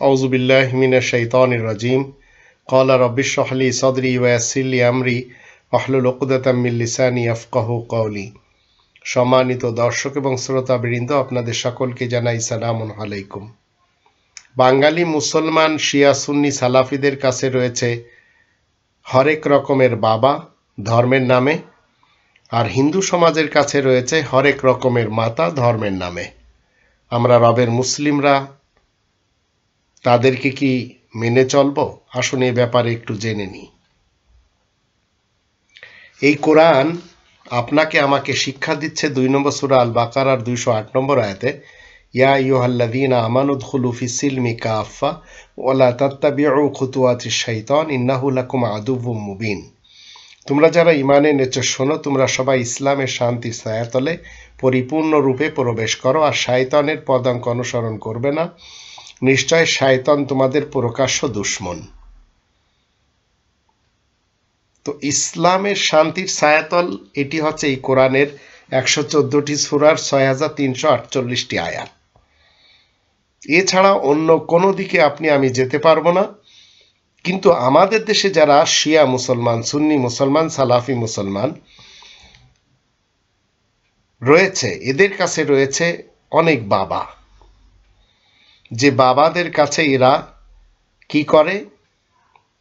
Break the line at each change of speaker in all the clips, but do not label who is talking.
আউজুবিল্লাহমিনা শৈতানির রাজিম। কলা রব্বিশহলি সদরি ওয়াসিল্লি আমরি আহলুল ওকুদাতাম্মিল্লিসানি আফকাহ কৌলি সম্মানিত দর্শক এবং শ্রোতা বৃন্দ আপনাদের সকলকে জানাই সালাম আলাইকুম। বাঙালি, মুসলমান, শিয়া, সুন্নি, সালাফিদের কাছে রয়েছে হরেক রকমের বাবা ধর্মের নামে, আর হিন্দু সমাজের কাছে রয়েছে হরেক রকমের মাতা ধর্মের নামে। আমরা রবের মুসলিমরা তাদেরকে কি মেনে চলবো? আসুন এ ব্যাপারে একটু জেনে নিই। এই কোরআন আপনাকে আমাকে শিক্ষা দিচ্ছে দুই নম্বর সুরা আল বাকারার দুইশো আট নম্বর আয়াতে, ইয়া ইউহাল্লাদিনা আমানুদ খুলু ফিসিলমি কাফা ওলা তাত্তাবিউ খুতুয়াতি শাইতান, ইন্নাহু লাকুম আদুবুম মুবিন। তোমরা যারা ইমানে নেচে শোনো, তোমরা সবাই ইসলামের শান্তি ছায়াতলে পরিপূর্ণরূপে প্রবেশ করো, আর শায়তানের পদাঙ্ক অনুসরণ করবে না। নিশ্চয় শায়তান তোমাদের প্রকাশ্য দুশ্মন। তো ইসলামের শান্তির ছায়াতল, এটি হচ্ছে এই কোরআনের একশো চোদ্দটি সুরার ছয় হাজার তিনশো আটচল্লিশটি আয়াত। এছাড়া অন্য কোনো দিকে আপনি, আমি যেতে পারব না। কিন্তু আমাদের দেশে যারা শিয়া মুসলমান, সুন্নি মুসলমান, সালাফি মুসলমান রয়েছে, এদের কাছে রয়েছে অনেক বাবা। যে বাবাদের কাছে এরা কি করে?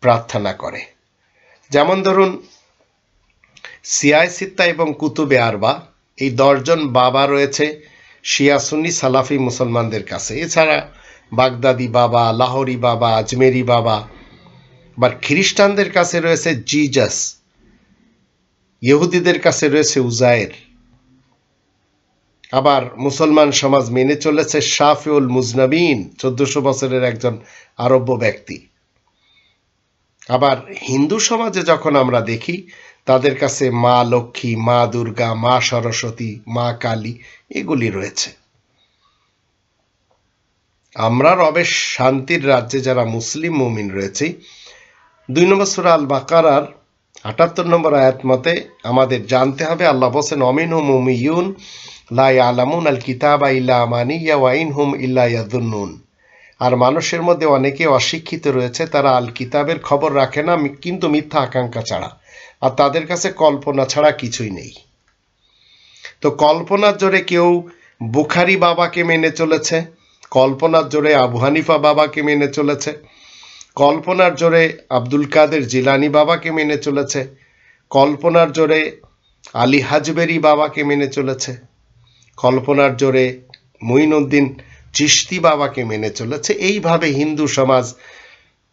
প্রার্থনা করে। যেমন ধরুন সিয়াই সিত্তা এবং কুতুবে আরবা, এই দশজন বাবা রয়েছে শিয়া সুন্নি সালাফি মুসলমানদের কাছে। এছাড়া বাগদাদি বাবা, লাহোরি বাবা, আজমেরি বাবা, বা খ্রিস্টানদের কাছে রয়েছে জিজাস, ইহুদিদের কাছে রয়েছে উজায়ের। আবার মুসলমান সমাজ মেনে চলেছে শাফিউল মুজনাবিন, চোদ্দশো বছরের একজন আরব্য ব্যক্তি। আবার হিন্দু সমাজে যখন আমরা দেখি, তাদের কাছে মা লক্ষ্মী, মা দুর্গা, মা সরস্বতী, মা কালী, এগুলি রয়েছে। আমরা রবের শান্তির রাজ্যে যারা মুসলিম মুমিন রয়েছি, দুই নম্বর সুরা আল বাকারার আটাত্তর নম্বর আয়াত মতে আমাদের জানতে হবে, আল্লাহ বসেন অমিন হুম উমিউন লা আলামুন আল কিতাবা ইল্লা আমানি ইয়া ওয়াইন হুম ইল্লা ইয়াদুন্নুন আর মানুষের মধ্যে অনেকে অশিক্ষিত রয়েছে, তারা আল কিতাবের খবর রাখে না কিন্তু মিথ্যা আকাঙ্ক্ষা ছাড়া। আর তাদের কাছে কল্পনা ছাড়া কিছুই নেই। তো কল্পনার জোরে কেউ বুখারি বাবাকে মেনে চলেছে, কল্পনার জোরে আবু হানিফা বাবাকে মেনে চলেছে, কল্পনার জোরে আব্দুল কাদের জিলানি বাবাকে মেনে চলেছে, কল্পনার জোরে আলী হাজবেরি বাবাকে মেনে চলেছে। কল্পনার জোরে মুইনুদ্দিন চিস্তি বাবাকে মেনে চলেছে। এইভাবে হিন্দু সমাজ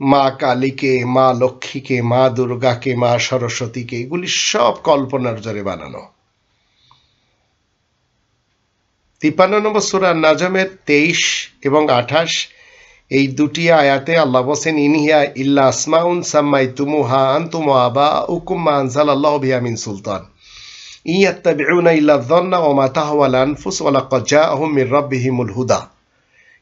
মা কালীকে, মা লক্ষ্মীকে, মা দুর্গাকে, মা সরস্বতীকে এগুলি সব কল্পনার জোরে বানানো। তিপ্পান্ন নম্বর সুরা নাজমের তেইশ এবং আঠাশ, এই দুটি আয়াতে আল্লাহ বসেন ইনহিয়া ইল্লা আসমাউন সাম্মাই তুমুহা আন্তুম আবা উকুম্মা আনসাল আল্লাহ বিয়ামিন সুলতান। হুদা।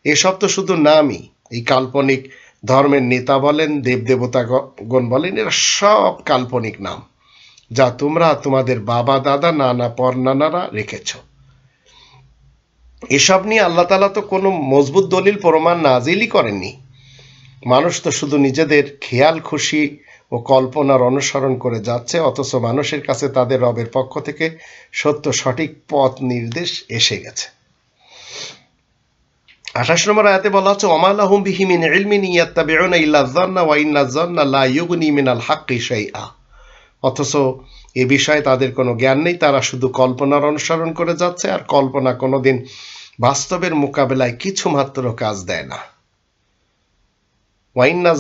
এসব তো শুধু নামই, এই কাল্পনিক ধর্মের নেতা বলেন, দেবদেবতাগণ বলেন, এরা সব কাল্পনিক নাম, যা তোমরা তোমাদের বাবা, দাদা, নানা পর পরনানারা রেখেছ। এসব নিয়ে আল্লাহ তালা তো কোনো মজবুত দলিল, প্রমাণ নাজিলই করেননি। মানুষ তো শুধু নিজেদের খেয়াল খুশি ও কল্পনার অনুসরণ করে যাচ্ছে, অথচ মানুষের কাছে তাদের রবের পক্ষ থেকে সত্য সঠিক পথ নির্দেশ এসে গেছে। আঠাশ নম্বর আয়াতে বলা হচ্ছে ওমালাহুম বিহি মিন ইলমিন ইয়াত্তাবিউনা ইল্লা যান্না ওয়া ইন্না যান্না লা ইউগনি মিনাল হাক্কি শাইআ। অথচ এ বিষয়ে তাদের কোনো জ্ঞান নেই, তারা শুধু কল্পনার অনুসরণ করে যাচ্ছে, আর কল্পনা কোনোদিন বাস্তবের মোকাবেলায় কিছু মাত্র কাজ দেয় না। ওয়াইন্না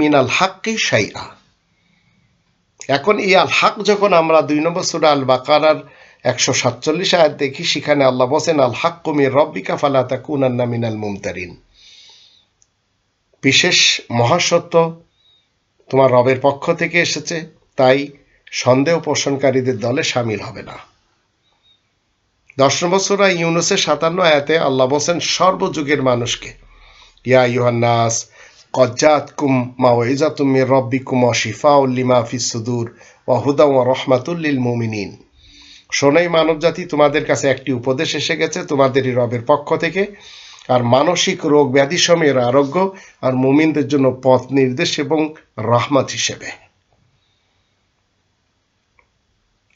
মিনাল হাক্কি শাইআ। এখন এই আল হাক যখন আমরা দুই নম্বর সুরা আল বাকারার একশো সাতচল্লিশ আয়াত দেখি, সেখানে আল্লাহ বসেন আল হাক কুমির রব্বিকা ফালা তাকুনান্না মিনাল মুমতারিন। বিশেষ মহাসত্য তোমার রবের পক্ষ থেকে এসেছে, তাই সন্দেহ পোষণকারীদের দলে সামিল হবে না। দশ নম্বর সুরা ইউনুসের সাতান্ন আয়াতে আল্লাহ বসেন সর্বযুগের মানুষকে ইয়া ইউহান্নাস কজ্জাত কুম মাওয়াইজা তুমি রব্বি কুম শিফা উল্লিমা ফিসুদুর ওয়াহুদা ও রহমাতুল্লিল মুমিনিন। শোনাই মানবজাতি, তোমাদের কাছে একটি উপদেশ এসে গেছে, তোমাদেরই রবের পক্ষ থেকে। আর মানসিক রোগ ব্যাধি সময়ের আরোগ্য আর মুমিনদের জন্য পথ নির্দেশ এবং রহমত হিসেবে।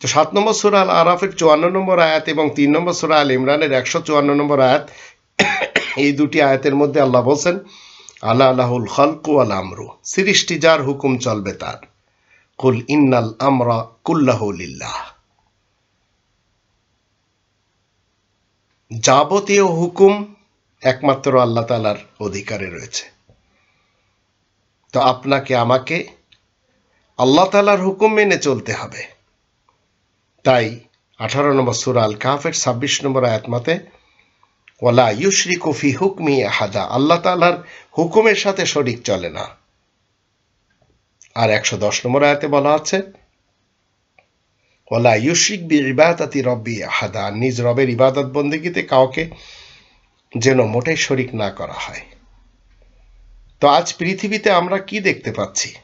তো সাত নম্বর সুরাল আরাফের চুয়ান্ন নম্বর আয়াত এবং তিন নম্বর সুরাল ইমরানের একশো চুয়ান্ন নম্বর আয়াত এই দুটি আয়াতের মধ্যে আল্লাহ বলছেন আল্লাহ আল্লাহুল খালকু আল আমরু সৃষ্টি যার হুকুম চলবে তার। কুল ইন্নাল আমরা কুল্লাহুলিল্লাহ যাবতীয় হুকুম একমাত্র আল্লাহ তালার অধিকারে রয়েছে। তো আপনাকে, আমাকে আল্লাহ তালার হুকুম মেনে চলতে হবে। তাই আঠারো নম্বর সুরা আল কাফের ছাব্বিশ নম্বর আয়াত ওলা ইউশরি কফি হুকমি আহাদা। আল্লাহ তালার হুকুমের সাথে শরিক চলে না। আর একশো দশ নম্বর আয়াতে বলা আছে ওলা ইউশরিক বি ইবাদাতি রব্বি আহাদা। নিজ রবের ইবাদত বন্দিগিতে কাউকে যেন মোটেই শরিক না করা হয়। তো আজ পৃথিবীতে আমরা কি দেখতে পাচ্ছি?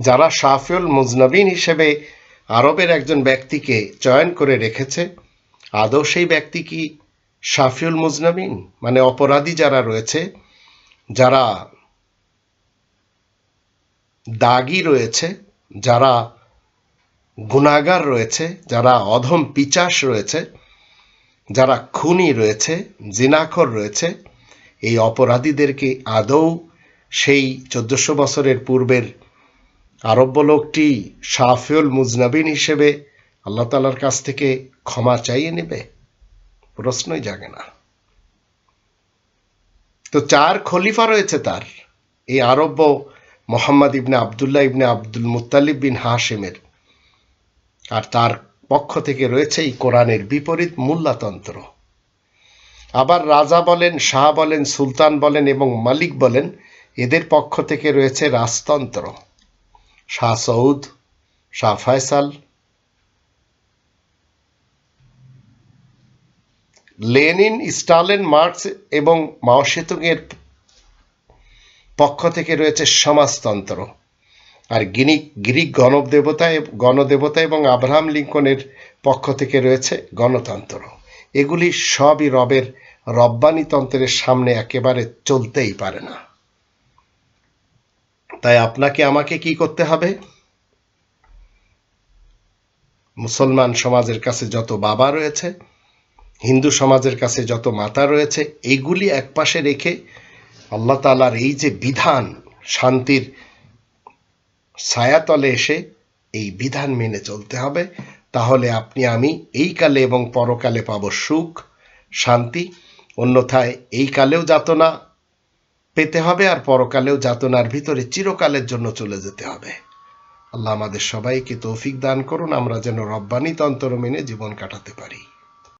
যারা শাফিউল মুজনবিন হিসেবে আরবের একজন ব্যক্তিকে চয়ন করে রেখেছে আদৌ সেই ব্যক্তি কি শাফিউল মুজনবিন মানে অপরাধী যারা রয়েছে, যারা দাগি রয়েছে, যারা গুণাগার রয়েছে, যারা অধম পিচাস রয়েছে, যারা খুনি রয়েছে, জিনাখর রয়েছে, এই অপরাধীদেরকে আদৌ সেই চোদ্দশো বছরের পূর্বের আরব্য লোকটি শাফিউল মুজনাবিন হিসেবে আল্লাহ তালার কাছ থেকে ক্ষমা চাইয়ে নেবে, প্রশ্নই জাগে না। তো চার খলিফা রয়েছে তার, এই আরব্য মোহাম্মদ ইবনে আবদুল্লাহ ইবনে আব্দুল মুতালিব বিন হাশেমের। আর তার পক্ষ থেকে রয়েছে এই কোরআনের বিপরীত মূল্যাতন্ত্র। আবার রাজা বলেন, শাহ বলেন, সুলতান বলেন এবং মালিক বলেন, এদের পক্ষ থেকে রয়েছে রাজতন্ত্র। Shah Saud, Shah Faisal Lenin Stalin Marx এবং মাও সেতুংয়ের পক্ষ থেকে রয়েছে সমাজতন্ত্র। আর গিনি, গ্রিক গণদেবতা গণদেবতা এবং আব্রাহাম লিঙ্কনের পক্ষ থেকে রয়েছে গণতন্ত্র। এগুলি সবই রবের রব্বানি তন্ত্রের সামনে একেবারে চলতেই পারে না। তাই আপনাকে, আমাকে কি করতে হবে? মুসলমান সমাজের কাছে যত বাবা রয়েছে হিন্দু সমাজের কাছে যত মাতা রয়েছে এইগুলি একপাশে রেখে আল্লাহ তালার এই যে বিধান, শান্তির ছায়াতলে এসে এই বিধান মেনে চলতে হবে, তাহলে আপনি, আমি এই কালে এবং পরকালে পাব সুখ, শান্তি, অন্যথায় এই কালেও যাতনা পেতে হবে আর পরকালেও যাতনার ভিতরে চিরকালের জন্য চলে যেতে হবে। আল্লাহ আমাদের সবাইকে তৌফিক দান করুন, আমরা যেন রব্বানি তন্ত্র মেনে জীবন কাটাতে পারি।